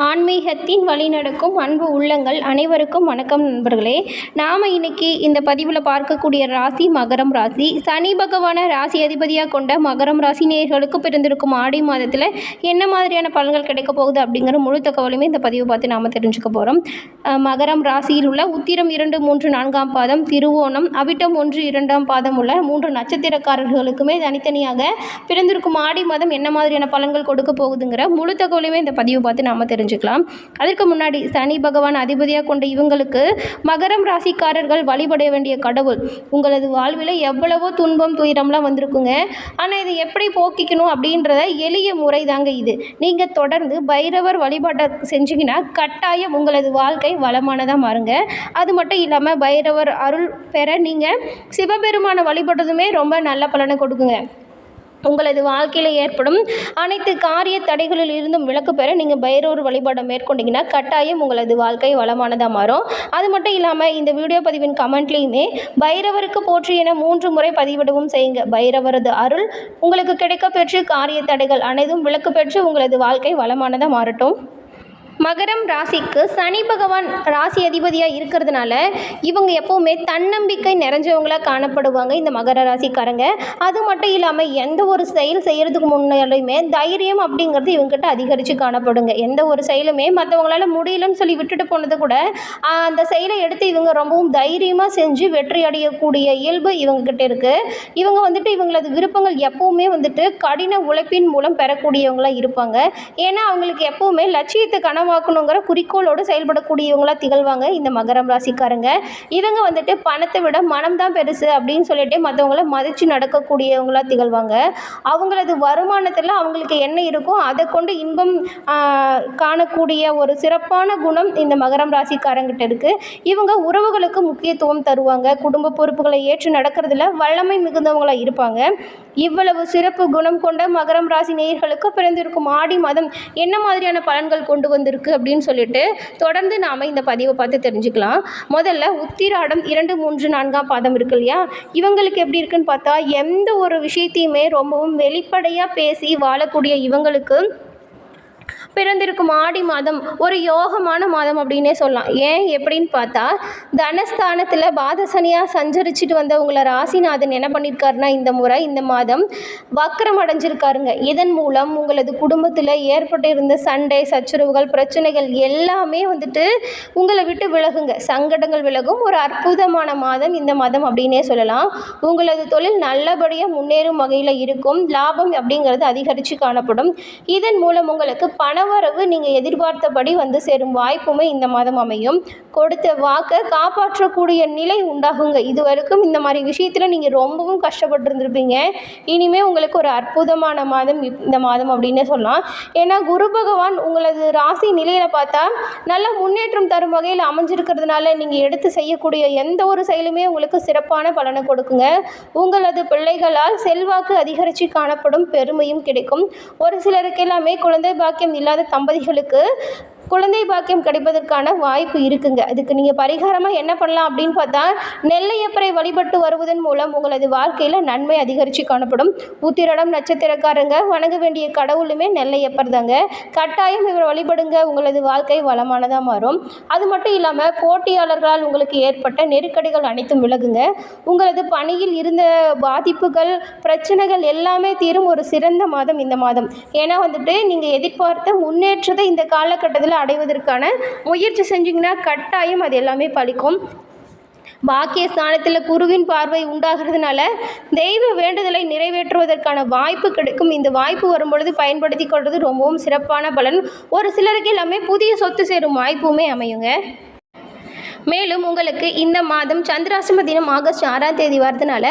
ஆன்மீகத்தின் வழிநடக்கும் அன்பு உள்ளங்கள் அனைவருக்கும் வணக்கம் நண்பர்களே. நாம் இன்னைக்கு இந்த பதிவில் பார்க்கக்கூடிய ராசி மகரம் ராசி. சனி பகவானை ராசி அதிபதியாக கொண்ட மகரம் ராசி நேர்களுக்கு பிறந்திருக்கும் ஆடி மாதத்தில் என்ன மாதிரியான பலன்கள் கிடைக்க போகுது அப்படிங்கிற முழு தகவலுமே இந்த பதிவை பார்த்து நாம் தெரிஞ்சுக்க போகிறோம் மகரம் ராசியில் உள்ள உத்திரம் இரண்டு மூன்று நான்காம் பாதம் திருவோணம் அவிட்டம் ஒன்று இரண்டாம் பாதம் உள்ள மூன்று நட்சத்திரக்காரர்களுக்குமே தனித்தனியாக பிறந்திருக்கும் ஆடி மாதம் என்ன மாதிரியான பலன்கள் கொடுக்க போகுதுங்கிற முழு தகவலையுமே இந்த பதிவு பார்த்து நாம் தெரிஞ்சுக்கலாம். அதற்கு முன்னாடி சனி பகவான் அதிபதியாக கொண்ட இவங்களுக்கு மகரம் ராசிக்காரர்கள் வழிபட வேண்டிய கடவுள். உங்களது வாழ்வில் எவ்வளவோ துன்பம் துயரம்லாம் வந்திருக்குங்க. ஆனால் இதை எப்படி போக்கிக்கணும் அப்படின்றத எளிய முறை தாங்க இது. நீங்கள் தொடர்ந்து பைரவர் வழிபாட்டை செஞ்சீங்கன்னா கட்டாயம் உங்களது வாழ்க்கை வளமானதாக மாறுங்க. அது மட்டும் இல்லாமல் பைரவர் அருள் பெற நீங்கள் சிவபெருமானை வழிபடுறதுமே ரொம்ப நல்ல பலனை கொடுக்குங்க. உங்களது வாழ்க்கையில் ஏற்படும் அனைத்து காரிய தடைகளில் இருந்தும் விளக்கு பெற நீங்கள் பைரவர் வழிபாடை மேற்கொண்டீங்கன்னா கட்டாயம் உங்களது வாழ்க்கை வளமானதாக மாறும். அது மட்டும் இல்லாமல் இந்த வீடியோ பதிவின் கமெண்ட்லேயுமே பைரவருக்கு போற்றி என மூன்று முறை பதிவிடவும் செய்யுங்க. பைரவரது அருள் உங்களுக்கு கிடைக்க பெற்று காரிய தடைகள் அனைத்தும் விளக்கு பெற்று உங்களது வாழ்க்கை வளமானதாக மாறட்டும். மகரம் ராசிக்கு சனி பகவான் ராசி அதிபதியாக இருக்கிறதுனால இவங்க எப்போவுமே தன்னம்பிக்கை நிறைஞ்சவங்களாக காணப்படுவாங்க இந்த மகர ராசிக்காரங்க. அது மட்டும் இல்லாமல் எந்த ஒரு செயல் செய்கிறதுக்கு முன்னாலையுமே தைரியம் அப்படிங்கிறது இவங்ககிட்ட அதிகரித்து காணப்படுங்க. எந்த ஒரு செயலுமே மற்றவங்களால முடியலன்னு சொல்லி விட்டுட்டு போனது கூட அந்த செயலை எடுத்து இவங்க ரொம்பவும் தைரியமாக செஞ்சு வெற்றி அடையக்கூடிய இயல்பு இவங்ககிட்ட இருக்குது இவங்க வந்துட்டு இவங்களது விருப்பங்கள் எப்போவுமே வந்துட்டு கடின உழைப்பின் மூலம் பெறக்கூடியவங்களாக இருப்பாங்க. ஏன்னா அவங்களுக்கு எப்போவுமே லட்சியத்தை கனவாக்கணுங்கிற குறிக்கோளோடு செயல்படக்கூடியவங்களாக திகழ்வாங்க இந்த மகரம் ராசிக்காரங்க. இவங்க வந்துட்டு பணத்தை விட மனம் தான் பெருசு அப்படின்னு சொல்லிட்டு மற்றவங்கள மதித்து நடக்கக்கூடியவங்களா திகழ்வாங்க. அவங்களது வருமானத்தில் அவங்களுக்கு என்ன இருக்கோ அதை கொண்டு இன்பம் காணக்கூடிய ஒரு சிறப்பான குணம் இந்த மகரம் ராசிக்காரங்கிட்ட இருக்குது இவங்க உறவுகளுக்கு முக்கியத்துவம் தருவாங்க. குடும்ப பொறுப்புகளை ஏற்று நடக்கிறதுல வல்லமை மிகுந்தவங்களாக இருப்பாங்க. இவ்வளவு சிறப்பு குணம் கொண்ட மகரம் ராசி நேயர்களுக்கு பிறந்திருக்கும் ஆடி மாதம் என்ன மாதிரியான பலன்கள் கொண்டு வந்திருக்கு? அப்படின்னு சொல்லிட்டு தொடர்ந்து நாம் இந்த பதிவை பார்த்து தெரிஞ்சுக்கலாம். முதல்ல உத்திராடம் இரண்டு மூன்று நான்காம் பாதம் இருக்கு இல்லையா? இவங்களுக்கு எப்படி இருக்குன்னு பார்த்தா எந்த ஒரு விஷயத்தையுமே ரொம்பவும் வெளிப்படையாக பேசி வாழக்கூடிய இவங்களுக்கு பிறந்திருக்கும் ஆடி மாதம் ஒரு யோகமான மாதம் அப்படின்னே சொல்லலாம். ஏன்? எப்படின்னு பார்த்தா தனஸ்தானத்தில் பாதசனியாக சஞ்சரிச்சுட்டு வந்தவங்களை ராசிநாதன் என்ன பண்ணியிருக்காருன்னா இந்த முறை இந்த மாதம் வக்கரம் அடைஞ்சிருக்காருங்க. இதன் மூலம் உங்களது குடும்பத்தில் ஏற்பட்டு இருந்த சண்டை சச்சுரவுகள் பிரச்சனைகள் எல்லாமே வந்துட்டு உங்களை விட்டு விலகுங்க. சங்கடங்கள் விலகும். ஒரு அற்புதமான மாதம் இந்த மாதம் அப்படின்னே சொல்லலாம். உங்களது தொழில் நல்லபடியாக முன்னேறும் வகையில் இருக்கும். லாபம் அப்படிங்கிறது அதிகரித்து காணப்படும். இதன் மூலம் உங்களுக்கு பணவரவு நீங்கள் எதிர்பார்த்தபடி வந்து சேரும் வாய்ப்புமே இந்த மாதம் அமையும். கொடுத்த வாக்கை காப்பாற்றக்கூடிய நிலை உண்டாகுங்க. இது வரைக்கும் இந்த மாதிரி விஷயத்தில் நீங்கள் ரொம்பவும் கஷ்டப்பட்டுருந்துருப்பீங்க. இனிமேல் உங்களுக்கு ஒரு அற்புதமான மாதம் இந்த மாதம் அப்படின்னு சொல்லலாம். ஏன்னா குரு பகவான் உங்களது ராசி நிலையில் பார்த்தா நல்ல முன்னேற்றம் தரும் வகையில் அமைஞ்சிருக்கிறதுனால நீங்கள் எடுத்து செய்யக்கூடிய எந்த ஒரு செயலுமே உங்களுக்கு சிறப்பான பலனை கொடுக்குங்க. உங்களது பிள்ளைகளால் செல்வாக்கு அதிகரித்து காணப்படும் பெருமையும் கிடைக்கும். ஒரு சிலருக்கு எல்லாமே குழந்தை பாக்கியம் இல்லாத தம்பதிகளுக்கு குழந்தை பாக்கியம் கிடைப்பதற்கான வாய்ப்பு இருக்குங்க. அதுக்கு நீங்கள் பரிகாரமாக என்ன பண்ணலாம் அப்படின்னு பார்த்தா நெல்லையப்பரை வழிபட்டு வருவதன் மூலம் உங்களது வாழ்க்கையில் நன்மை அதிகரித்து காணப்படும். உத்திரடம் நட்சத்திரக்காரங்க வணங்க வேண்டிய கடவுளுமே நெல்லையப்பர் தாங்க கட்டாயம் இவர் வழிபடுங்க உங்களது வாழ்க்கை வளமானதாக மாறும். அது மட்டும் இல்லாமல் போட்டியாளர்களால் உங்களுக்கு ஏற்பட்ட நெருக்கடிகள் அனைத்தும் விலகுங்க. உங்களது பணியில் இருந்த பாதிப்புகள் பிரச்சனைகள் எல்லாமே தீரும் ஒரு சிறந்த மாதம் இந்த மாதம். ஏன்னா வந்துட்டு நீங்கள் எதிர்பார்த்த முன்னேற்றத்தை இந்த காலகட்டத்தில் அடைவதற்கான முயற்சி செஞ்சிங்கன்னா கட்டாயம் அது எல்லாமே பலிக்கும் பாக்கிய ஸ்தானத்தில் குருவின் பார்வை உண்டாகிறதுனால தெய்வ வேண்டுதலை நிறைவேற்றுவதற்கான வாய்ப்பு கிடைக்கும். இந்த வாய்ப்பு வரும்பொழுது பயன்படுத்தி கொள்வது ரொம்பவும் சிறப்பான பலன். ஒரு சிலருக்கு எல்லாமே புதிய சொத்து சேரும் வாய்ப்புமே அமையுங்க. மேலும் உங்களுக்கு இந்த மாதம் சந்திராசிரம தினம் ஆகஸ்ட் ஆறாம் தேதி வரதுனால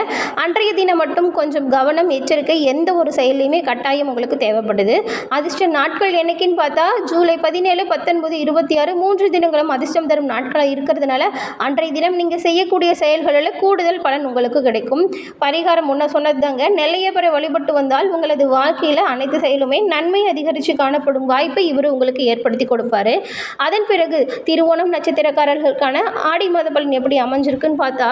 அன்றைய தினம் மட்டும் கொஞ்சம் கவனம் எச்சரிக்கை எந்த ஒரு செயலையுமே கட்டாயம் உங்களுக்கு தேவைப்படுது. அதிர்ஷ்ட நாட்கள் என்னைக்குன்னு பார்த்தா ஜூலை பதினேழு பத்தொன்பது இருபத்தி ஆறு மூன்று தினங்களும் அதிர்ஷ்டம் தரும் நாட்களாக இருக்கிறதுனால அன்றைய தினம் நீங்கள் செய்யக்கூடிய செயல்களில் கூடுதல் பலன் உங்களுக்கு கிடைக்கும். பரிகாரம் முன்ன சொன்னது தாங்க நெல்லையப்பரை வழிபட்டு வந்தால் உங்களது வாழ்க்கையில் அனைத்து செயலுமே நன்மை அதிகரித்து காணப்படும் வாய்ப்பை இவர் உங்களுக்கு ஏற்படுத்தி கொடுப்பாரு. அதன் பிறகு திருவோணம் நட்சத்திரக்காரர்களுக்கான ஆடி மாத பலன் எப்படி அமைஞ்சிருக்குன்னு பார்த்தா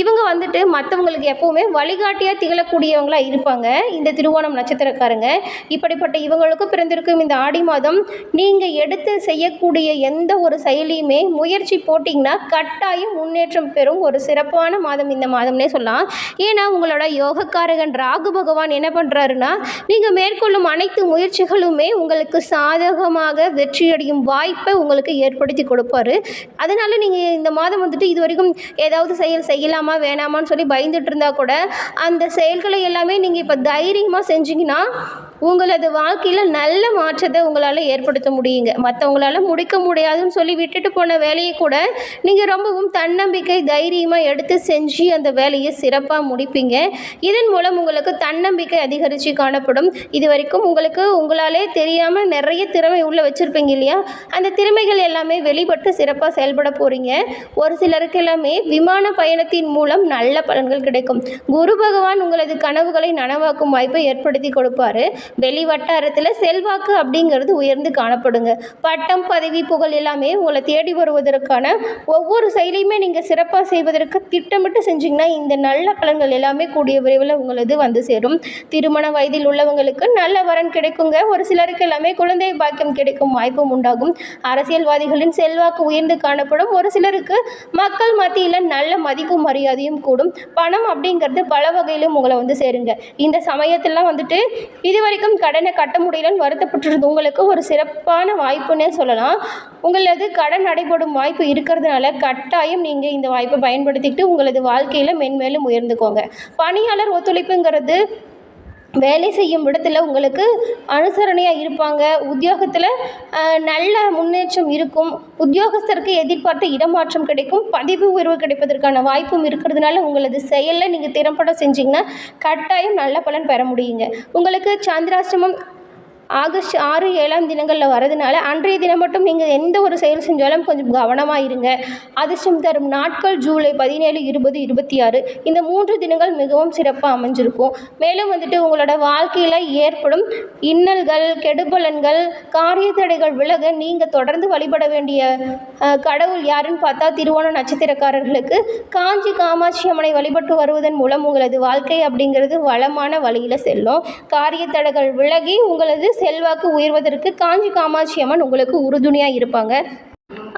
இவங்க வந்துட்டு மற்றவங்களுக்கு எப்போவுமே வழிகாட்டியாக திகழக்கூடியவங்களா இருப்பாங்க. இந்த திருவோணம் நட்சத்திரக்காரங்க. இப்படிப்பட்ட இவங்களுக்கு பிறந்திருக்கும் இந்த ஆடி மாதம் நீங்கள் எடுத்து செய்யக்கூடிய எந்த ஒரு செயலியுமே முயற்சி போட்டிங்கன்னா கட்டாயம் முன்னேற்றம் பெறும் ஒரு சிறப்பான மாதம் இந்த மாதம்னே சொல்லலாம். ஏன்னா உங்களோட யோகக்காரகன் ராகு பகவான் என்ன பண்ணுறாருன்னா நீங்கள் மேற்கொள்ளும் அனைத்து முயற்சிகளுமே உங்களுக்கு சாதகமாக வெற்றியடையும் வாய்ப்பை உங்களுக்கு ஏற்படுத்தி கொடுப்பாரு. அதனால் நீங்கள் இந்த மாதம் வந்துட்டு இது வரைக்கும் ஏதாவது செயல் செய்யலாமா வேணாமான்னு சொல்லி பயந்துட்டு இருந்தால் கூட அந்த செயல்களை எல்லாமே நீங்கள் இப்போ தைரியமாக செஞ்சீங்கன்னா உங்களது வாழ்க்கையில் நல்ல மாற்றத்தை உங்களால் ஏற்படுத்த முடியுங்க. மற்றவங்களால முடிக்க முடியாதுன்னு சொல்லி விட்டுட்டு போன வேலையை கூட நீங்கள் ரொம்பவும் தன்னம்பிக்கை தைரியமாக எடுத்து செஞ்சு அந்த வேலையை சிறப்பாக முடிப்பீங்க. இதன் மூலம் உங்களுக்கு தன்னம்பிக்கை அதிகரித்து காணப்படும். இது வரைக்கும் உங்களுக்கு உங்களாலே தெரியாமல் நிறைய திறமை உள்ளே வச்சுருப்பீங்க இல்லையா? அந்த திறமைகள் எல்லாமே வெளிப்பட்டு சிறப்பாக செயல்பட போகிறீங்க ஒரு சிலருக்கு எல்லாமே விமான பயணத்தின் மூலம் நல்ல பலன்கள் கிடைக்கும். குரு பகவான் உங்களது கனவுகளை நனவாக்கும் வாய்ப்பை ஏற்படுத்தி கொடுப்பாரு. வெளி வட்டாரத்தில் செல்வாக்கு அப்படிங்கிறது உயர்ந்து காணப்படுங்க. பட்டம் பதவி புகழ் எல்லாமே உங்களை தேடி வருவதற்கான ஒவ்வொரு செயலையுமே நீங்கள் சிறப்பாக செய்வதற்கு திட்டமிட்டு செஞ்சீங்கன்னா இந்த நல்ல பலன்கள் எல்லாமே கூடிய விரைவில் உங்களது வந்து சேரும். திருமண வயதில் உள்ளவங்களுக்கு நல்ல வரன் கிடைக்குங்க. ஒரு சிலருக்கு எல்லாமே குழந்தை பாக்கியம் கிடைக்கும் வாய்ப்பும் உண்டாகும். அரசியல்வாதிகளின் செல்வாக்கு உயர்ந்து காணப்படும். ஒரு சிலருக்கு மக்கள் மத்தியில் நல்ல மதிப்பும் மரியாதையும் கூடும். பணம் அப்படிங்கிறது பல வகையிலும் உங்களை வந்து சேருங்க. இந்த சமயத்திலாம் வந்துட்டு இதுவரை வரைக்கும் கடனை கட்ட முடியலன்னு வருத்தப்பட்டிருந்த உங்களுக்கு ஒரு சிறப்பான வாய்ப்புன்னே சொல்லலாம். உங்களது கடன் நடைபெறும் வாய்ப்பு இருக்கிறதுனால கட்டாயம் நீங்கள் இந்த வாய்ப்பை பயன்படுத்திக்கிட்டு உங்களது வாழ்க்கையில் மென்மேலும் உயர்ந்துக்கோங்க. பணியாளர் ஒத்துழைப்புங்கிறது வேலை செய்யும் இடத்துல உங்களுக்கு அனுசரணையாக இருப்பாங்க. உத்தியோகத்தில் நல்ல முன்னேற்றம் இருக்கும். உத்தியோகஸ்தருக்கு எதிர்பார்த்த இடமாற்றம் கிடைக்கும். பதவி உயர்வு கிடைப்பதற்கான வாய்ப்பும் இருக்கிறதுனால உங்களது செயலில் நீங்கள் திறம்பட செஞ்சீங்கன்னா கட்டாயம் நல்ல பலன் பெற முடியுங்க. உங்களுக்கு சந்திராஷ்டமம் ஆகஸ்ட் ஆறு ஏழாம் தினங்களில் வரதுனால அன்றைய தினம் மட்டும் நீங்கள் எந்த ஒரு செயல் செஞ்சாலும் கொஞ்சம் கவனமாக இருங்க. அதிர்ஷ்டம் தரும் நாட்கள் ஜூலை பதினேழு இருபது இருபத்தி ஆறு. இந்த மூன்று தினங்கள் மிகவும் சிறப்பாக அமைஞ்சிருக்கும். மேலும் வந்துட்டு உங்களோட வாழ்க்கையில் ஏற்படும் இன்னல்கள் கெடுபலன்கள் காரிய தடைகள் விலக நீங்கள் தொடர்ந்து வழிபட வேண்டிய கடவுள் யாருன்னு பார்த்தா திருவோண நட்சத்திரக்காரர்களுக்கு காஞ்சி காமாட்சி அம்மனை வழிபட்டு வருவதன் மூலம் உங்களது வாழ்க்கை அப்படிங்கிறது வளமான வழியில் செல்லும். காரிய தடைகள் விலகி உங்களது செல்வாக்கு உயர்வதற்கு காஞ்சி காமாட்சி அம்மன் உங்களுக்கு உறுதுணையாக இருப்பாங்க.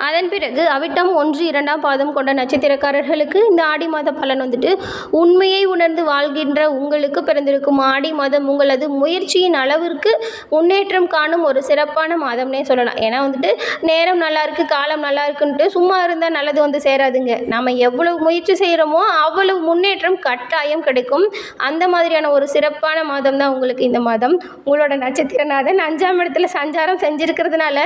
அதன் பிறகு அவிட்டம் ஒன்று இரண்டாம் பாதம் கொண்ட நட்சத்திரக்காரர்களுக்கு இந்த ஆடி மாத பலன் வந்துட்டு உண்மையை உணர்ந்து வாழ்கின்ற உங்களுக்கு பிறந்திருக்கும் ஆடி மாதம் உங்களது முயற்சியின் அளவிற்கு முன்னேற்றம் காணும் ஒரு சிறப்பான மாதம்னே சொல்லலாம். ஏன்னா வந்துட்டு நேரம் நல்லா இருக்கு காலம் நல்லா இருக்குன்ட்டு சும்மா இருந்தால் நல்லது வந்து சேராதுங்க. நம்ம எவ்வளவு முயற்சி செய்கிறோமோ அவ்வளவு முன்னேற்றம் கட்டாயம் கிடைக்கும். அந்த மாதிரியான ஒரு சிறப்பான மாதம் தான் உங்களுக்கு இந்த மாதம். உங்களோட நட்சத்திரநாதன் அஞ்சாம் இடத்துல சஞ்சாரம் செஞ்சிருக்கிறதுனால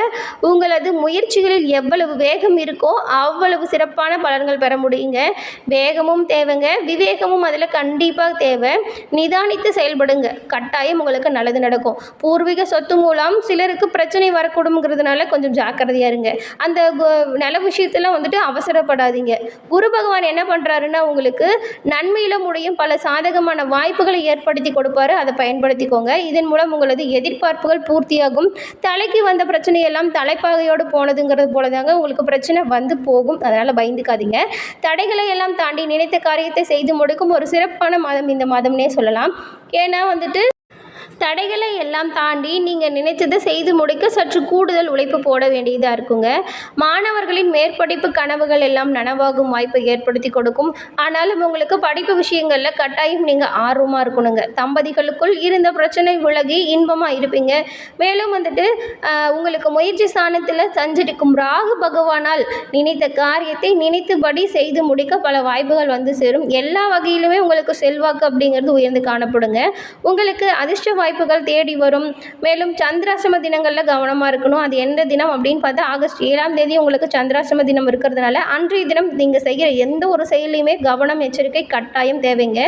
உங்களது முயற்சிகளில் எவ்வளவு வேகம் இருக்கோ அவ்வளவு சிறப்பான பலன்கள் பெற முடியுங்க. வேகமும் தேவைங்க. விவேகமும் அதில் கண்டிப்பாக தேவை. நிதானித்து செயல்படுங்க. கட்டாயம் உங்களுக்கு நல்லது நடக்கும். பூர்வீக சொத்து மூலம் சிலருக்கு பிரச்சனை வரக்கூடுங்கிறதுனால கொஞ்சம் ஜாக்கிரதையா இருங்க. அந்த கு- நில விஷயத்தில் வந்துட்டு அவசரப்படாதீங்க. குரு பகவான் என்ன பண்ணுறாருன்னா உங்களுக்கு நன்மையில முடியும். பல சாதகமான வாய்ப்புகளை ஏற்படுத்தி கொடுப்பாரு. அதை பயன்படுத்திக்கோங்க. இதன் மூலம் உங்களது எதிர்பார்ப்புகள் பூர்த்தியாகும். தலைக்கு வந்த பிரச்சனையெல்லாம் தலைப்பாகையோடு போனதுங்கிறது போல தாங்க உங்களுக்கு பிரச்சனை வந்து போகும். அதனால் பயந்துக்காதீங்க. தடைகளை எல்லாம் தாண்டி நினைத்த காரியத்தை செய்து முடிக்கும் ஒரு சிறப்பான மாதம் இந்த மாதம்னே சொல்லலாம். ஏன்னா வந்துட்டு தடைகளை எல்லாம் தாண்டி நீங்கள் நினைச்சதை செய்து முடிக்க சற்று கூடுதல் உழைப்பு போட வேண்டியதாக இருக்குங்க. மாணவர்களின் மேற்படிப்பு கனவுகள் எல்லாம் நனவாகும் வாய்ப்பை ஏற்படுத்தி கொடுக்கும். ஆனாலும் உங்களுக்கு படிப்பு விஷயங்களில் கட்டாயம் நீங்கள் ஆர்வமாக இருக்கணுங்க. தம்பதிகளுக்குள் இருந்த பிரச்சனை விலகி இன்பமாக இருப்பீங்க. மேலும் வந்துட்டு உங்களுக்கு முயற்சி ஸ்தானத்தில் சஞ்சரிக்கும் ராகு பகவானால் நினைத்த காரியத்தை நினைத்தபடி செய்து முடிக்க பல வாய்ப்புகள் வந்து சேரும். எல்லா வகையிலுமே உங்களுக்கு செல்வாக்கு அப்படிங்கிறது உயர்ந்து காணப்படுங்க. உங்களுக்கு அதிர்ஷ்ட வாய்ப்பு வாய்ப்புகள் தேடி வரும். மேலும் சந்திராசிரம தினங்களில் கவனமாக இருக்கணும். அது எந்த தினம் அப்படின்னு பார்த்தா ஆகஸ்ட் ஏழாம் தேதி உங்களுக்கு சந்திராசிரம தினம் இருக்கிறதுனால அன்றைய தினம் நீங்கள் செய்கிற எந்த ஒரு செயலையுமே கவனம் எச்சரிக்கை கட்டாயம் தேவைங்க.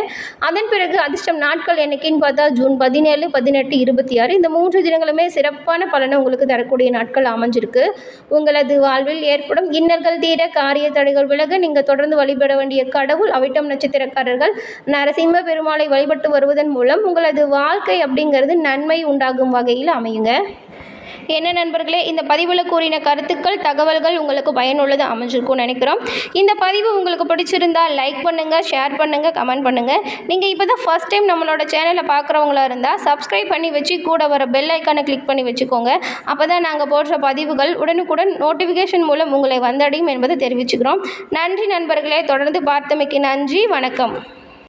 அதன் பிறகு அதிர்ஷ்டம் நாட்கள் என்னைக்குன்னு பார்த்தா ஜூன் பதினேழு பதினெட்டு இருபத்தி ஆறு. இந்த மூன்று தினங்களுமே சிறப்பான பலனை உங்களுக்கு தரக்கூடிய நாட்கள் அமைஞ்சிருக்கு. உங்களது வாழ்வில் ஏற்படும் இன்னல்கள் தீர காரிய தடைகள் விலக நீங்கள் தொடர்ந்து வழிபட வேண்டிய கடவுள் அவிட்டம் நட்சத்திரக்காரர்கள் நரசிம்ம பெருமாளை வழிபட்டு வருவதன் மூலம் உங்களது வாழ்க்கை அப்படிங்கிறது நன்மை உண்டாகும் வகையில் அமையுங்க. என்ன நண்பர்களே இந்த பதிவில் கூறின கருத்துக்கள் தகவல்கள் உங்களுக்கு பயனுள்ளதாக அமைஞ்சிருக்கும்னு நினைக்கிறோம். இந்த பதிவு உங்களுக்கு பிடிச்சிருந்தால் லைக் பண்ணுங்கள் ஷேர் பண்ணுங்கள் கமெண்ட் பண்ணுங்கள் நீங்கள் இப்போ தான் ஃபஸ்ட் டைம் நம்மளோட சேனலை பார்க்குறவங்களா இருந்தால் சப்ஸ்கிரைப் பண்ணி வச்சு கூட வர பெல் ஐக்கானை கிளிக் பண்ணி வச்சுக்கோங்க. அப்போ தான் நாங்கள் போடுற பதிவுகள் உடனுக்குடன் நோட்டிஃபிகேஷன் மூலம் உங்களை வந்தடையும் என்பதை தெரிவிச்சுக்கிறோம். நன்றி நண்பர்களே தொடர்ந்து பார்த்தமைக்கு நன்றி வணக்கம்.